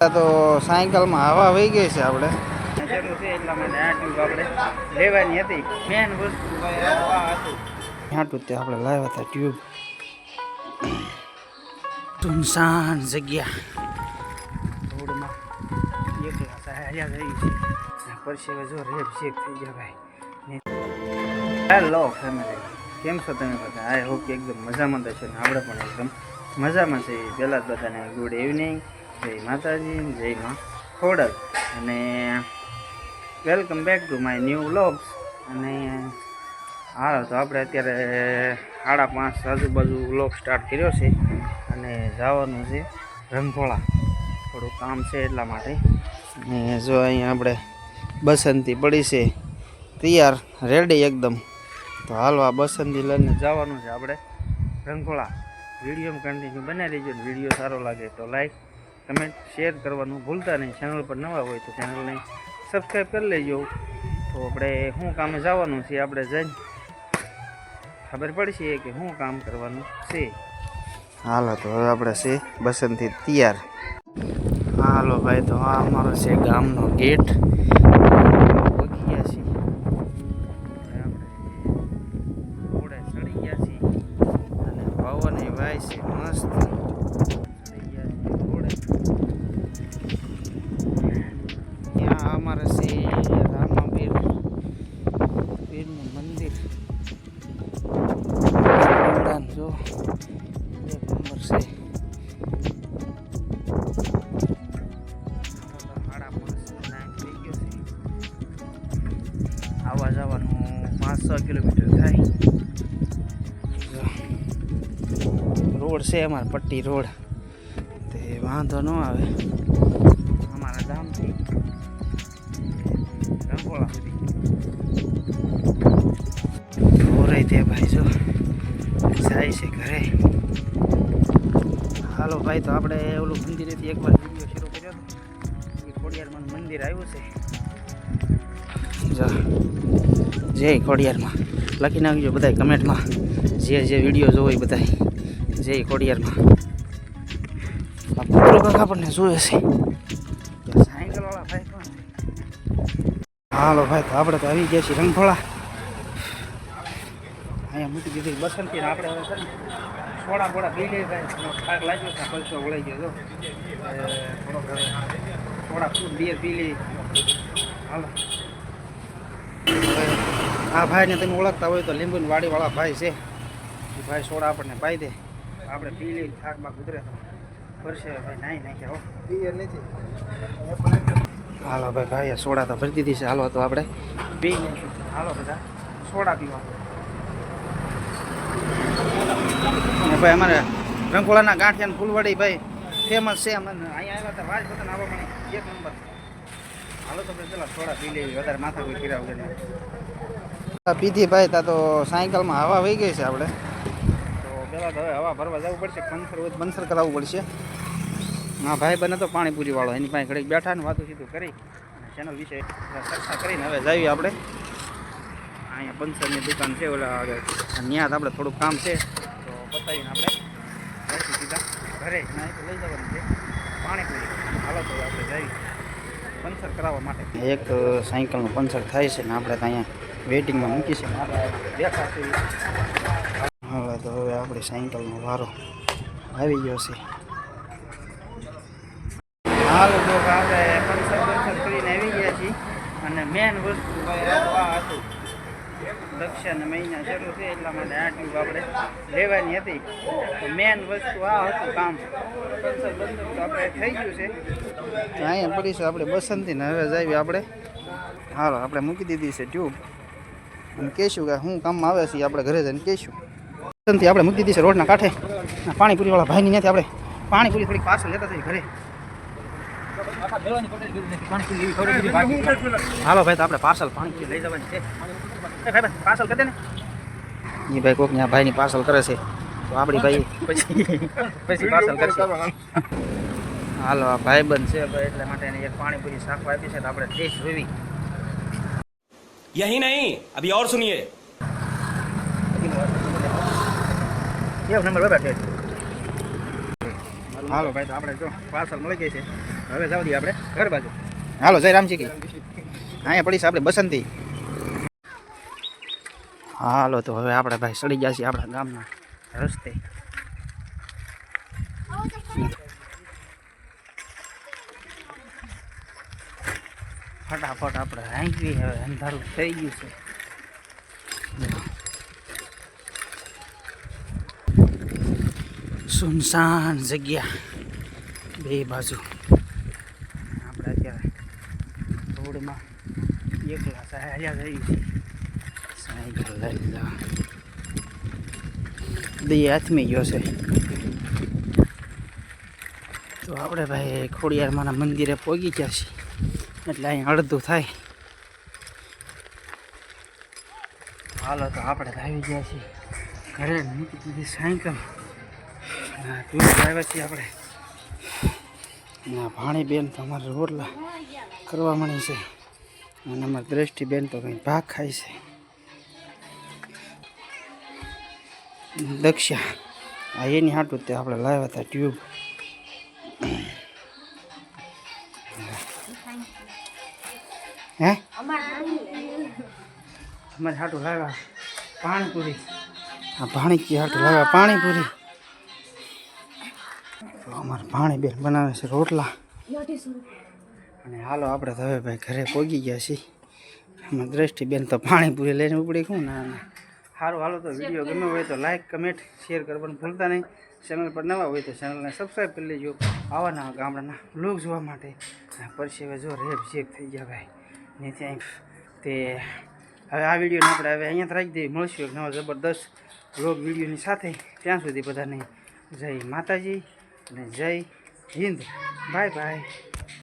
તો સાયકલમાં હવા વહી ગઈ છે આપણે. જરૂર છે એટલા માટે આ ટ્યુબ આપણે લેવાની હતી. મેન વસ્તુ હાટું તે આપણે લાવ્યા હતા ટ્યુબ સુનસાન જગ્યા. રોડમાં એકલા સહાર્યા થઈ છે. પરસેવે જો રેપ શેક થઈ ગયા ભાઈ. હેલો ફેમિલી કેમ છો તમે બધા? આઈ હોપ કે એકદમ મજામાં તો છે ને આપણે પણ એકદમ મજામાં છે. પહેલાં જ બધાને ગુડ ઇવનિંગ જય માતાજી, જય માં ખોડલ. અને welcome back to my new vlogs અને હાલો, તો આપણે અત્યારે સાડા પાંચ આજુબાજુ વ્લોગ સ્ટાર્ટ કર્યો છે. અને જવાનું છે રંગોળા થોડું કામ છે એટલા માટે. અને જો અહીંયા આપણે બસંતી પડી છે. તૈયાર રેડી એકદમ. તો હાલો, આ બસંતી લઈને જવાનું છે આપણે રંગોળા વીડિયો કન્ટિન્યુ બનાવી દેજો વીડિયો સારો લાગે તો લાઈક કમેન્ટ શેર કરવાનું ભૂલતા નહીં. ચેનલ પર નવા હોય તો ચેનલને સબસ્ક્રાઈબ કરી લેજો. તો આપણે શું કામે જવાનું છે, આપણે જઈને ખબર પડશે કે શું કામ કરવાનું છે. હાલો, તો હવે આપણે છે બસંતથી તૈયાર. હાલો ભાઈ, તો આ અમારો છે ગામનો ગેટ. અમારે છે રામાપીર પીરનું મંદિર. જો એક નંબર છે. આવવા જવાનું પાંચસો કિલોમીટર થાય. રોડ છે અમારે પટ્ટી રોડ. તે વાંધો ન આવે. અમારા ગામથી રંગોળા સુધી ઓરાય તે ભાઈ જો જાય છે ઘરે હાલો ભાઈ તો આપણે ઓલું મંદિરેથી એકવાર વીડિયો શરૂ કર્યો હતો એ ખોડિયારમાં મંદિર આવ્યું છે જો જય ખોડિયારમાં લખી નાખજો બધા કમેન્ટમાં જે જે વીડિયો જોવો એ બધા જય ખોડિયારમાં આ કાકા આપણને જોવે છે હાલો ભાઈ, તો આપણે તો આવી ગયા છીએ રંગફોળા અહીંયા મૂકી દીધી બસંતી આપણે હવે છે સોડા બોડા પી લઈ ભાઈ થાક લાગ્યો છે પૈસો વળાઈ ગયો થોડોક સોડા ફૂટ બિયર પી લઈએ હાલો. આ ભાઈને તમે ઓળખતા હોય તો લીંબુની વાડીવાળા ભાઈ છે. એ ભાઈ સોડા આપણને પાઈ દે. આપણે પી લઈ થાક બાક ઉતરે ભાઈ નાહી નાખ્યા હો. હાલો ભાઈ ભાઈ સોડા તો ભરી દીધી છે. હાલો, તો આપણે પી હાલો બધા, સોડા પીવા. ભાઈ, અમારે રંગોળાના ગાંઠિયા ફૂલવાડી ભાઈ ફેમસ છે. અમને અહીંયા આવ્યા હતા બધાને આવવા મને એક નંબર. હાલો તો ભાઈ, પેલા સોડા પી લેવી વધારે માથા કોઈ કર્યા વગર પીધી ભાઈ તા તો સાયકલમાં હવા વહી ગઈ છે આપણે. તો પેલા તો હવે હવા ભરવા જવું પડશે પંથર હોય બંસર કરાવવું પડશે. હા, ભાઈ બને તો પાણીપુરી વાળો, એની પાસે ઘડીક બેઠા ને વાતો સીધું કરી ચેનલ વિશે ચર્ચા કરીને હવે જઈએ આપણે. અહીંયા પંચરની દુકાન છે, ઓલા આગળ. ત્યાં આપણે થોડુંક કામ છે, તો બતાવીને આપણે જઈશું સીધા ઘરે લઈ જવાનું છે પાણીપુરી હાલો તો આપણે જઈએ પંચર કરાવવા માટે. એક સાયકલનું પંચર થાય છે ને આપણે અહીંયા વેઇટિંગમાં મૂકી છે. દેખાશે હવે તો હવે આપણી સાયકલનો વારો આવી ગયો છે. હાલો તો આપણે પંચર પંચર કરીને આવી ગયા છીએ. અને મેન વસ્તુ ભાઈ આ હતું. દક્ષિણ મહિના શરૂ છે એટલા માટે આ ટ્યુબ આપણે લેવાની હતી. તો મેન વસ્તુ આ હતું કામ. પંચર બંદર તો આપણે થઈ ગયું છે. અહીંયા પડીશું આપણે બસંતી ને હવે જઈએ આપણે. હાલો, આપણે મૂકી દીધી છે ટ્યુબ અને કહીશું કે શું કામમાં આવે છે આપણે ઘરે જઈને કહીશું બસંતી આપણે મૂકી દીધી છે રોડના કાંઠે. પાણીપુરીવાળા ભાઈની ત્યાંથી આપણે પાણીપુરી થોડીક પાર્સલ લેતા થઈ ઘરે. હાલો ભાઈ તો આપણે પાર્સલ પાણી લઈ જવાની છે. પાર્સલ કરી ને. એ ભાઈ કોક ભાઈ ની પાર્સલ કરે છે. તો આપણી ભાઈ પછી પછી પાર્સલ કરશે. હાલો આ ભાઈ બંધ છે ભાઈ એટલા માટે એને એક પાણીપુરી શાક આપી છે તો આપણે ટેસ્ટ જોવી. યહી નહીં અભી ઓર સુનિયે એક નંબર બરાબર હાલો ભાઈ તો આપણે જો પાર્સલ મળી ગઈ છે. હવે જાવ દઈએ આપણે, ઘર બાજુ. હાલો, જય રામજી કી. અહીંયા પડી છે આપણે બસંતી. હાલો, તો હવે આપણે ભાઈ સડી ગયા છીએ આપણા ગામના રસ્તે. ફટાફટ આપણે હાંકવી હવે અંધારું થઈ ગયું છે. સુનસાન જગ્યા, બે બાજુ. આપણે અત્યારે રોડમાં એકલા સહાયા હાથમી ગયો છે. તો આપણે ભાઈ ખોડિયારમાંના મંદિરે પહોંચી ગયા છીએ. એટલે અહીં અડધું થાય. હાલો તો આપણે આવી ગયા છીએ. ઘરે મૂકી દીધી સાયકલ. ટ્યુબ આવ્યા છીએ આપણે. ના આ બેન તો અમારે રોટલા કરવા મળી છે. અને અમારી દ્રષ્ટિ બેન તો કંઈ ભાગ ખાય છે. દક્ષા આ એની હાટું તે આપણે લાવ્યા હતા ટ્યુબ હે? અમારે હાટું લાવ્યા પાણીપુરી. આ ભાણીકી હાટું લાવ્યા પાણીપુરી. અમારે ભાણી બેન બનાવે છે રોટલા. અને હાલો આપણે તો હવે ભાઈ ઘરે પહોંચી ગયા છીએ. એમાં દ્રષ્ટિબેન તો પાણીપુરી લઈને ઉપડી શું ના સારું હાલો તો વીડિયો ગમે હોય તો લાઈક કમેન્ટ શેર કરવાનું ભૂલતા નહીં. ચેનલ પર નવા હોય તો ચેનલને સબસ્ક્રાઈબ કરી લેજો. આવા નવા ગામડાના બ્લોગ જોવા માટે. પરસેવે જો રેપ શેક થઈ ગયા ભાઈ. ને ત્યાં તે હવે આ વિડીયોને આપણે હવે અહીંયા રાખી દઈએ. મળશું એક નવા જબરદસ્ત બ્લોગ વિડીયોની સાથે. ત્યાં સુધી બધાને જય માતાજી. અને જય હિન્દ. Bye bye.